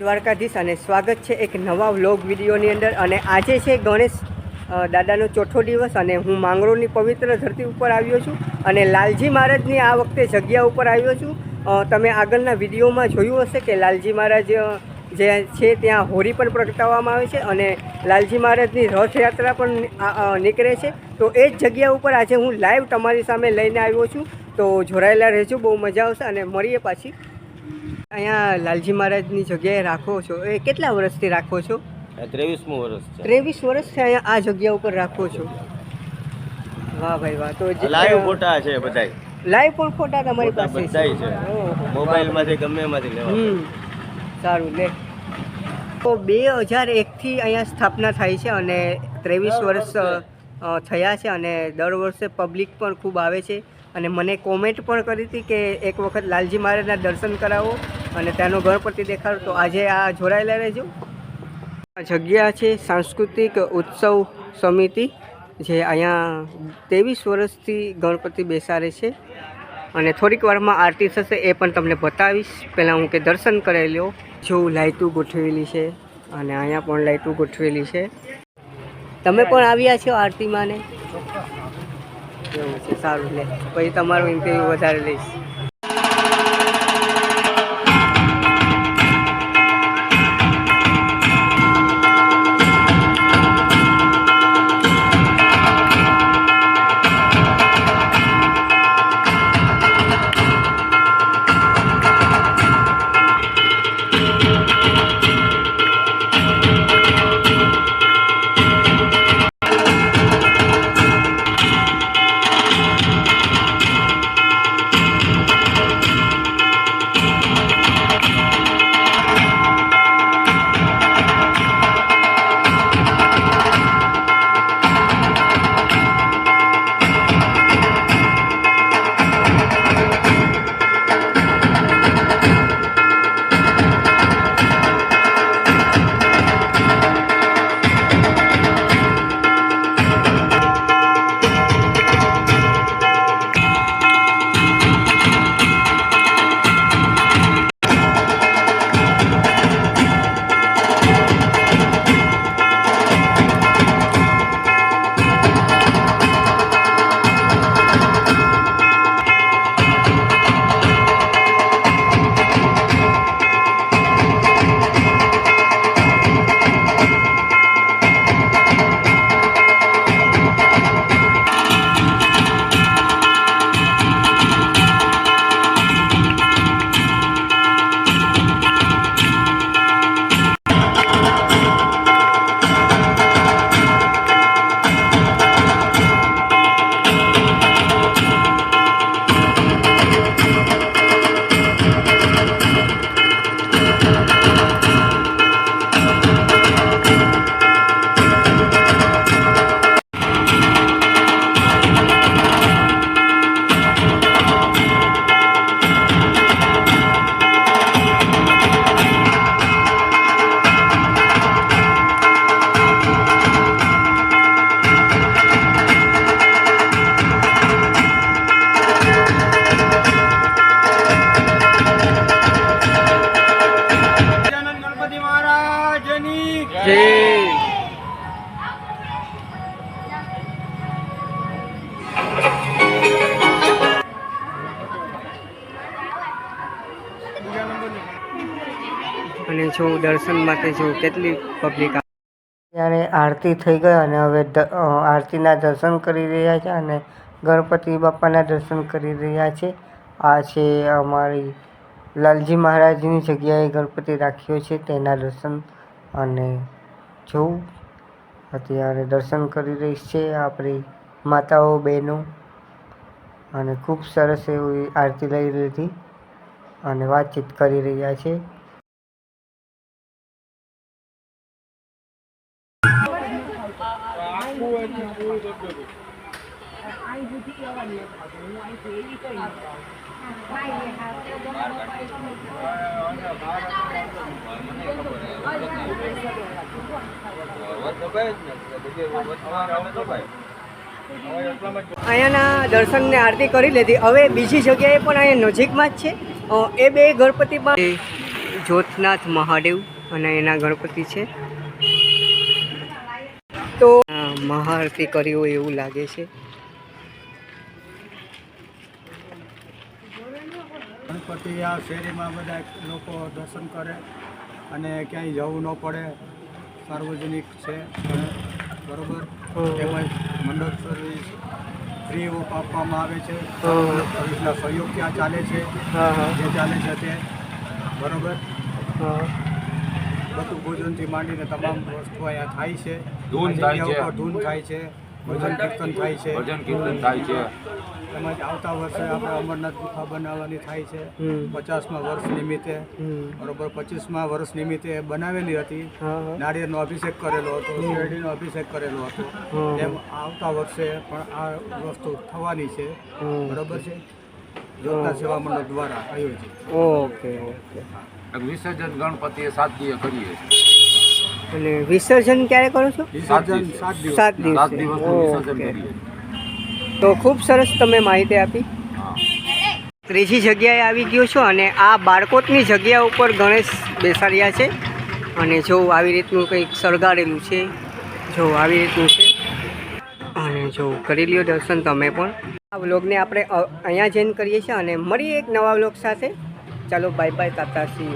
દ્વારકાધીશ અને સ્વાગત છે એક નવા વ્લોગ વિડીયોની અંદર. અને આજે છે ગણેશ દાદાનો ચોથો દિવસ અને હું માંગરોળની પવિત્ર ધરતી ઉપર આવ્યો છું. અને લાલજી મહારાજની આ વખતે જગ્યા ઉપર આવ્યો છું. તમે આગળના વિડીયોમાં જોયું હશે કે લાલજી મહારાજ જે છે ત્યાં હોળી પણ પ્રગટાવવામાં આવે છે અને લાલજી મહારાજની રથયાત્રા પણ નીકળે છે. તો એ જ જગ્યા ઉપર આજે હું લાઈવ તમારી સામે લઈને આવ્યો છું. તો જોડાયેલા રહેજો, બહુ મજા આવશે અને મળીએ પાછી. અહીંયા લાલજી મહારાજની જગ્યાએ રાખો છો. એ કેટલા વર્ષથી રાખો છો? ત્રેવીસમું વર્ષ છે. ત્રેવીસ વર્ષથી અહીંયા આ જગ્યા ઉપર રાખો છો. વાહ ભાઈ વાહ. તો લાઈવ ફોટા છે બધા લાઈવ પણ ફોટા તમારી પાસે બધાય છે. મોબાઈલમાંથી ગમે એમાંથી લેવા સારું લે. તો બે હજાર એકથી અહીંયા સ્થાપના થાય છે અને ત્રેવીસ વર્ષ થયા છે અને દર વર્ષે પબ્લિક પણ ખૂબ આવે છે. અને મને કોમેન્ટ પણ કરી હતી કે એક વખત લાલજી મહારાજના દર્શન કરાવો. અને ત્યાંનો ગણપતિ દેખાડો તો આજે આ જોડાયેલા રહેજો આ જગ્યા છે સાંસ્કૃતિક ઉત્સવ સમિતિ જે અહીંયા ત્રેવીસ વર્ષથી ગણપતિ બેસાડે છે. અને થોડીક વારમાં આરતી થશે એ પણ તમને બતાવીશ. પહેલાં હું કે દર્શન કરેલો લો જો લાઇટો ગોઠવેલી છે અને અહીંયા પણ લાઇટો ગોઠવેલી છે. તમે પણ આવ્યા છો આરતીમાં ને? એવું છે સારું. લે પછી તમારું ઇન્ટરવ્યૂ વધારે લઈશ. અને જો દર્શન માટે છું, કેટલી પબ્લિક ત્યારે આરતી થઈ ગઈ અને હવે આરતીના દર્શન કરી રહ્યા છે અને ગણપતિ બાપાના દર્શન કરી રહ્યા છે. આ છે અમારી લાલજી મહારાજની જગ્યાએ ગણપતિ રાખ્યો છે, તેના દર્શન અને જોઉં અત્યારે દર્શન કરી રહી છે આપણી માતાઓ, બહેનો અને ખૂબ સરસ એવી આરતી લઈ લીધી અને વાતચીત કરી રહ્યા છે. અહીંયાના દર્શનને આરતી કરી લીધી. હવે બીજી જગ્યાએ પણ અહીંયા નજીકમાં જ છે. એ બે ગણપતિ પણ જ્યોતનાથ મહાદેવ અને એના ગણપતિ છે. તો મહાઆરતી કરી હોય એવું લાગે છે. ગણપતિ આ શેરીમાં બધા લોકો દર્શન કરે અને ક્યાંય જવું ન પડે. સાર્વજનિક છે બરોબર. તેમજ મંડળ સર્વિસ ફ્રી ઓફ આપવામાં આવે છે. સર્વિસના સહયોગ ત્યાં ચાલે છે. જે ચાલે છે તે. બરોબર? બધું ભોજનથી માંડીને તમામ વસ્તુ અહીંયા થાય છે. ધૂન થાય છે. ભજન કીર્તન થાય છે. ભજન કીર્તન થાય છે. તેમજ આવતા વર્ષે આપણે અમરનાથ ગુફા બનાવવાની થાય છે. પચાસમાં વર્ષ નિમિત્તે. બરોબર પચીસમાં વર્ષ નિમિત્તે બનાવેલી હતી. નાળિયેરનો અભિષેક કરેલો હતો શેરડીનો અભિષેક કરેલો હતો. એમ આવતા વર્ષે પણ આ વસ્તુ થવાની છે. બરોબર છે? જોતા સેવા મંડળ દ્વારા આયોજિત. Okay okay. વિસર્જન ગણપતિએ સાત દિવસ કરીએ છીએ. અને વિસર્જન ક્યારે કરો છો. સાત દિવસ. ઓકે. તો ખૂબ સરસ તમે માહિતી આપી. ત્રીજી જગ્યાએ આવી ગયો છો અને આ બાળકોટની જગ્યા ઉપર ગણેશ બેસાડ્યા છે. અને જો આવી રીતનું કંઈક સળગાડેલું છે જો આવી રીતનું છે. અને જો કરી લ્યો દર્શન તમે પણ. આ વ્લોગને આપણે અહીંયા જઈને કરીએ છીએ અને મળીએ એક નવા વ્લોગ સાથે. ચાલો બાય બાય તાતા સી